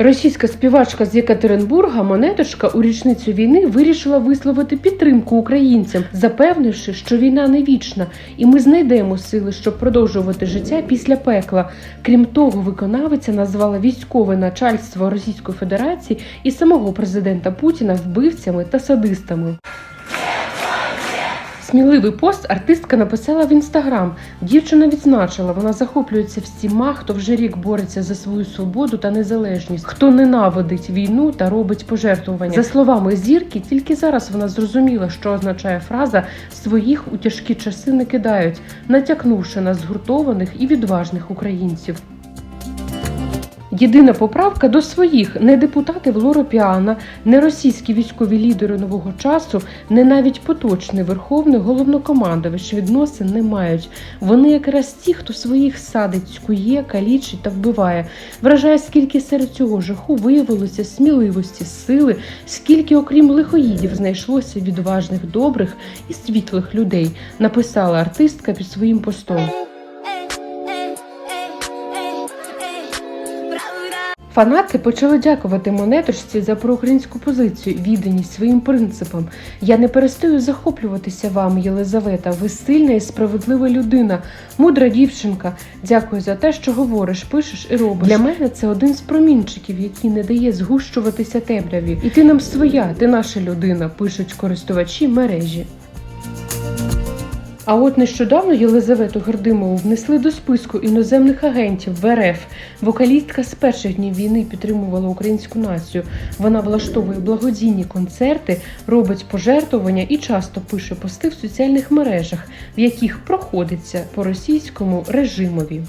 Російська співачка з Єкатеринбурга Монеточка у річницю війни вирішила висловити підтримку українцям, запевнивши, що війна не вічна, і ми знайдемо сили, щоб продовжувати життя після пекла. Крім того, виконавиця назвала військове начальство Російської Федерації і самого президента Путіна вбивцями та садистами. Сміливий пост артистка написала в інстаграм. Дівчина відзначила, вона захоплюється всіма, хто вже рік бореться за свою свободу та незалежність, хто ненавидить війну та робить пожертвування. За словами зірки, тільки зараз вона зрозуміла, що означає фраза своїх у тяжкі часи не кидають, натякнувши на згуртованих і відважних українців. Єдина поправка до своїх не депутати Влора Піана, не російські військові лідери нового часу, не навіть поточний верховний головнокомандувач відносин не мають. Вони якраз ті, хто своїх садить, скує, калічить та вбиває. Вражає, скільки серед цього жаху виявилося сміливості, сили, скільки, окрім лихоїдів, знайшлося відважних, добрих і світлих людей, написала артистка під своїм постом. Фанати почали дякувати монеточці за проукраїнську позицію, відданість своїм принципам. Я не перестаю захоплюватися вами, Єлизавета. Ви сильна і справедлива людина, мудра дівчинка. Дякую за те, що говориш, пишеш і робиш. Для мене це один з промінчиків, який не дає згущуватися темряві. І ти нам своя, ти наша людина, пишуть користувачі мережі. А от нещодавно Єлизавету Гордимову внесли до списку іноземних агентів в РФ. Вокалістка з перших днів війни підтримувала українську націю. Вона влаштовує благодійні концерти, робить пожертвування і часто пише пости в соціальних мережах, в яких проходиться по російському режимові.